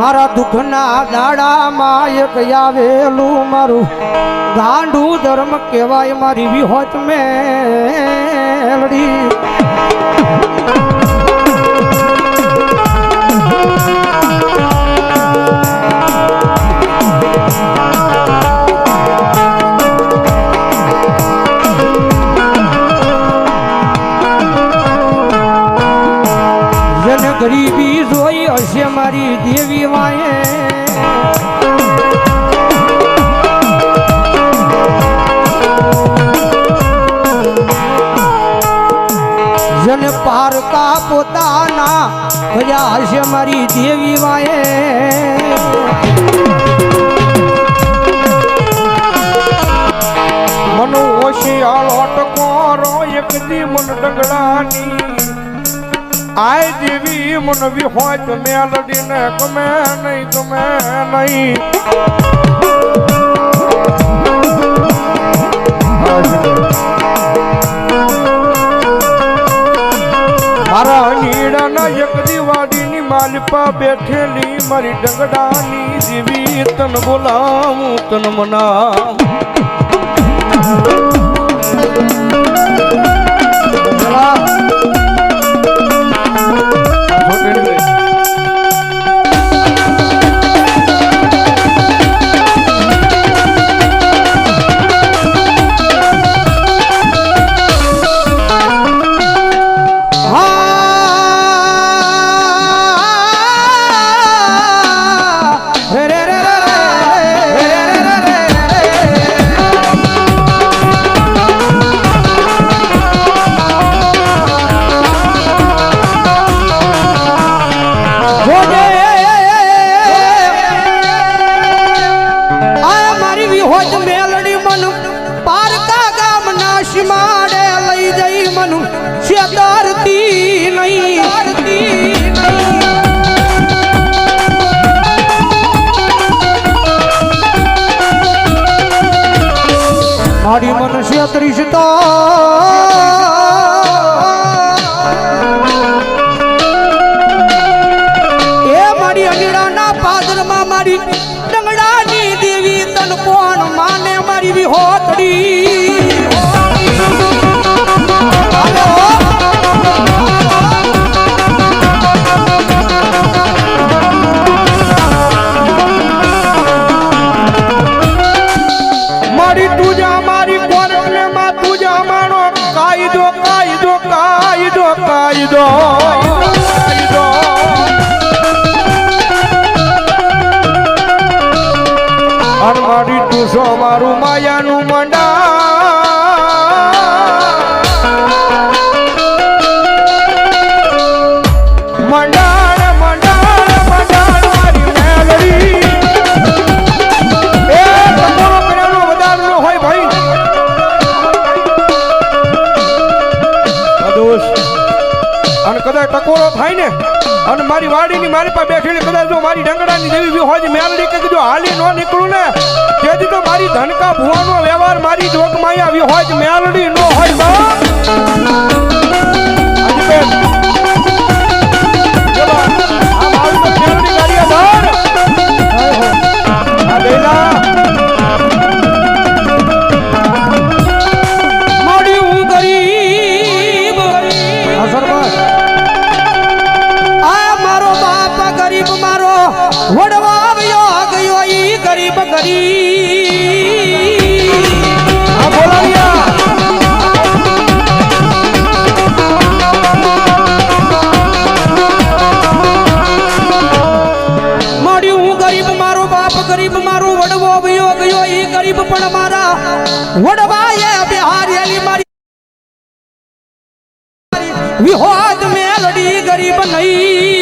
મારા દુઃખના દાડામાં એક આવેલું મારું. ગાંડું ધર્મ કહેવાય મારી વિહોત જેને ગરીબી જોઈ હશે મારી દેવી. મારી દેવી વાયે. મનુ હોશિયાળ અટકોરો એક દી મન ડગડાની. આય દેવી મન વિહોત મેલડીને ગમે નહીં ગમે નહીં. માલિપા બેઠેલી મારી ડંગડાની દેવી તન બોલાવું તન મનાવું. સીમાડે લઈ જઈ મનુ. છેતરતી નહીં. મારી મન છેતરીશ એ મારી અગીરાના પાદરમાં મારી ડંગડાની દેવી તન કોણ માને મારી વિહોતડી? છો મારું માયાનું? અને કદાચ ટકોરો થાય ને અને મારી વાડીની મારી પાસે બેઠેલી કદાચ જો મારી ડંગડાની જેવી હોય મેલડી કે જો હાલી ન નીકળું ને. તેથી તો મારી ધનકા ભુવાનો વ્યવહાર મારી જોગમાં આવી હોય મેલડી ન હોય બાપ બોલાવ્યા મળ્યું હું ગરીબ મારો બાપ ગરીબ મારો વડવો ગયો ઈ ગરીબ પણ મારા વડવાએ બિહારેલી મારી. વિહોદ મેલડી ગરીબ નહીં.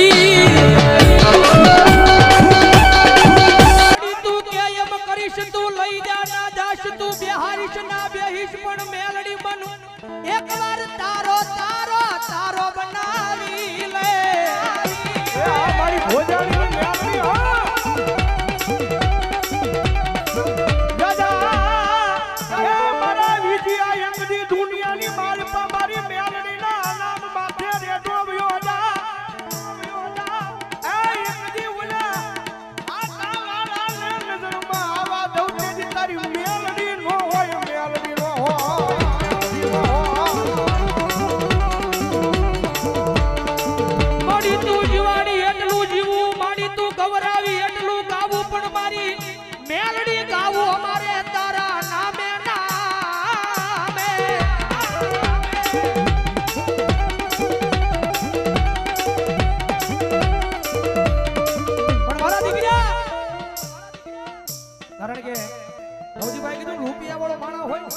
હોય.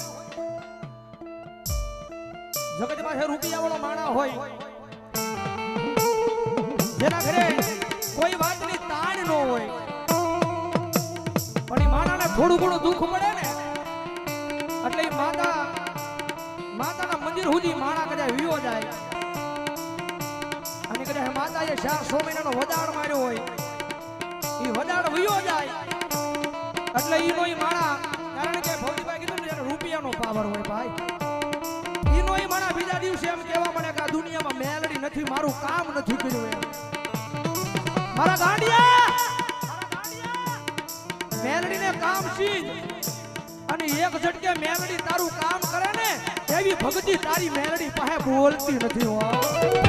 જગત પાસે રૂપિયા વાળો માણા હોય. જેના ઘરે કોઈ વાતની તાણ ન હોય. પણ એ માણાને થોડું ઘણું દુઃખ પડે ને, એટલે એ માતા, માતાના મંદિર સુધી માણા કદાચ વિયો જાય. અને કદાચ માતાએ ચાર સો મહિનાનો વદાડ માર્યો હોય. એ વધાર વિયો જાય. એટલે ઈનો ઈ માણા, કારણ કે ભૌતિકભાઈ કીધું ને રૂપિયાનો પાવર હોય ભાઈ. ઈનો ઈ માણા બીજા દિવસે એમ કહેવા મળે કે આ દુનિયામાં મેલડી નથી, મારું કામ નથી કર્યું એમ. મારા ગાંડિયા! મેલડીને કામ સીધ. અને એક ઝટકે મેલડી તારું કામ કરે ને, એવી ભક્તિ તારી મેલડી પાસે બોલતી નથી હો.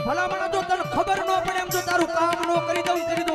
ભલામણ જો તને ખબર ન પડે એમ જો તારું કામ ન કરી દઉં કરી